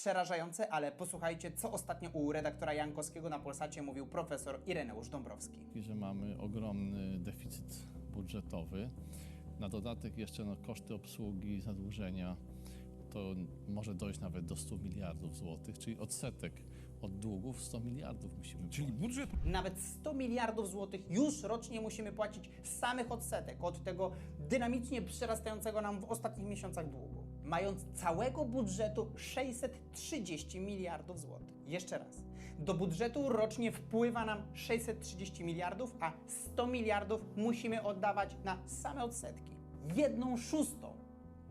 przerażające, ale posłuchajcie, co ostatnio u redaktora Jankowskiego na Polsacie mówił profesor Ireneusz Dąbrowski. że mamy ogromny deficyt budżetowy. Na dodatek jeszcze no, koszty obsługi, zadłużenia to może dojść nawet do 100 miliardów złotych, czyli odsetek od długów 100 miliardów musimy Czyli płacić. budżet Nawet 100 miliardów złotych już rocznie musimy płacić z samych odsetek od tego dynamicznie przerastającego nam w ostatnich miesiącach długu. Mając całego budżetu 630 miliardów złotych. Jeszcze raz. Do budżetu rocznie wpływa nam 630 miliardów, a 100 miliardów musimy oddawać na same odsetki. Jedną szóstą.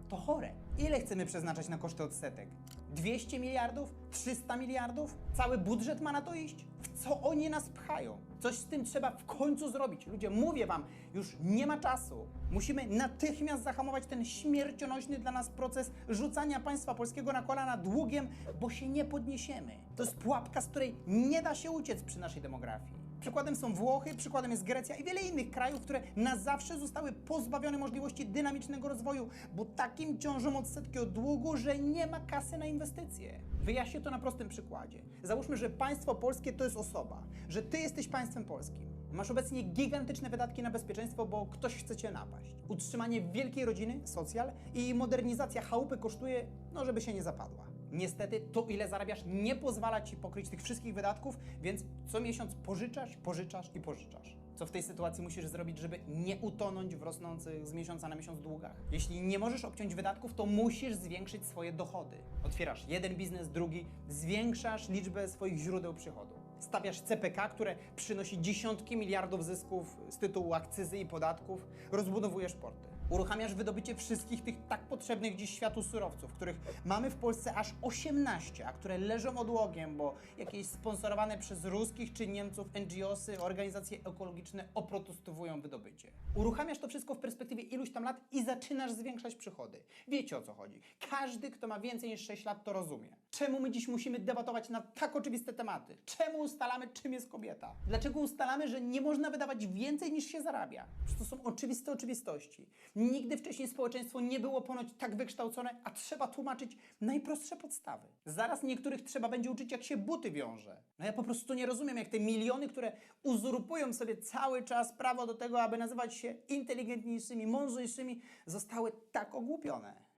To chore. Ile chcemy przeznaczać na koszty odsetek? 200 miliardów? 300 miliardów? Cały budżet ma na to iść? W co oni nas pchają? Coś z tym trzeba w końcu zrobić. Ludzie, mówię wam, już nie ma czasu. Musimy natychmiast zahamować ten śmiercionośny dla nas proces rzucania państwa polskiego na kolana długiem, bo się nie podniesiemy. To jest pułapka, z której nie da się uciec przy naszej demografii. Przykładem są Włochy, przykładem jest Grecja i wiele innych krajów, które na zawsze zostały pozbawione możliwości dynamicznego rozwoju, bo takim ciążą odsetki od długu, że nie ma kasy na inwestycje. Wyjaśnię to na prostym przykładzie. Załóżmy, że państwo polskie to jest osoba, że ty jesteś państwem polskim. Masz obecnie gigantyczne wydatki na bezpieczeństwo, bo ktoś chce cię napaść. Utrzymanie wielkiej rodziny, socjal i modernizacja chałupy kosztuje, no żeby się nie zapadła. Niestety to, ile zarabiasz, nie pozwala ci pokryć tych wszystkich wydatków, więc co miesiąc pożyczasz, pożyczasz i pożyczasz. Co w tej sytuacji musisz zrobić, żeby nie utonąć w rosnących z miesiąca na miesiąc długach? Jeśli nie możesz obciąć wydatków, to musisz zwiększyć swoje dochody. Otwierasz jeden biznes, drugi, zwiększasz liczbę swoich źródeł przychodu. Stawiasz CPK, które przynosi dziesiątki miliardów zysków z tytułu akcyzy i podatków, rozbudowujesz porty. Uruchamiasz wydobycie wszystkich tych tak potrzebnych dziś światu surowców, których mamy w Polsce aż 18, a które leżą odłogiem, bo jakieś sponsorowane przez ruskich czy Niemców NGOsy, organizacje ekologiczne oprotestowują wydobycie. Uruchamiasz to wszystko w perspektywie iluś tam lat i zaczynasz zwiększać przychody. Wiecie o co chodzi. Każdy, kto ma więcej niż 6 lat, to rozumie. Czemu my dziś musimy debatować na tak oczywiste tematy? Czemu ustalamy, czym jest kobieta? Dlaczego ustalamy, że nie można wydawać więcej niż się zarabia? Przecież to są oczywiste oczywistości. Nigdy wcześniej społeczeństwo nie było ponoć tak wykształcone, a trzeba tłumaczyć najprostsze podstawy. Zaraz niektórych trzeba będzie uczyć, jak się buty wiąże. No ja po prostu nie rozumiem, jak te miliony, które uzurpują sobie cały czas prawo do tego, aby nazywać się inteligentniejszymi, mądrzejszymi, zostały tak ogłupione.